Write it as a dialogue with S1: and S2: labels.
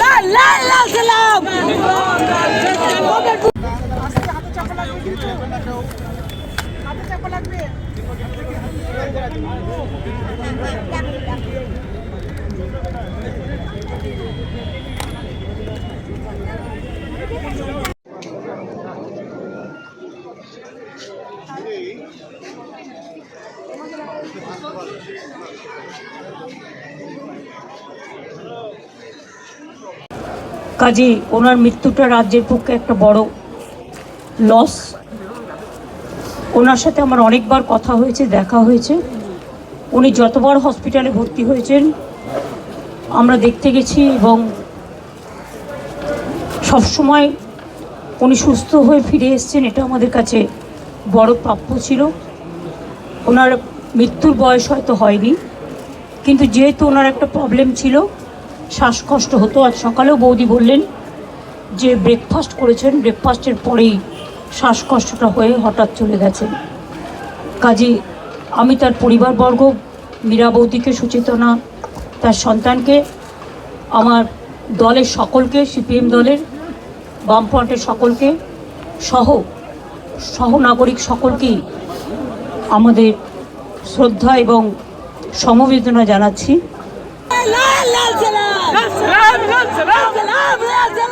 S1: লাল লাল লাল সালাম
S2: কাজে ওনার মৃত্যুটা রাজ্যের পক্ষে একটা বড় লস ওনার সাথে আমার অনেকবার কথা হয়েছে, দেখা হয়েছে। উনি যতবার হসপিটালে ভর্তি হয়েছেন, আমরা দেখতে গেছি এবং সবসময় উনি সুস্থ হয়ে ফিরে এসেছেন, এটা আমাদের কাছে বড় প্রাপ্য ছিল। ওনার মৃত্যুর বয়স হয়তো হয়নি, কিন্তু যেহেতু ওনার একটা প্রবলেম ছিল শ্বাসকষ্ট হতো। আজ সকালেও বৌদি বললেন যে ব্রেকফাস্ট করেছেন ব্রেকফাস্টের পরেই শ্বাসকষ্টটা হয়ে হঠাৎ চলে গেছেন কাজে আমি তার পরিবারবর্গ, মীরা বৌদিকে সুচেতনা, তার সন্তানকে, আমার দলের সকলকে, সিপিএম দলের, বামফ্রন্টের সকলকে সহ সহনাগরিক সকলকেই আমাদের শ্রদ্ধা এবং সমবেদনা জানাচ্ছি।
S1: লাল লাল সালাম সালাম লাল সালাম লাল সালাম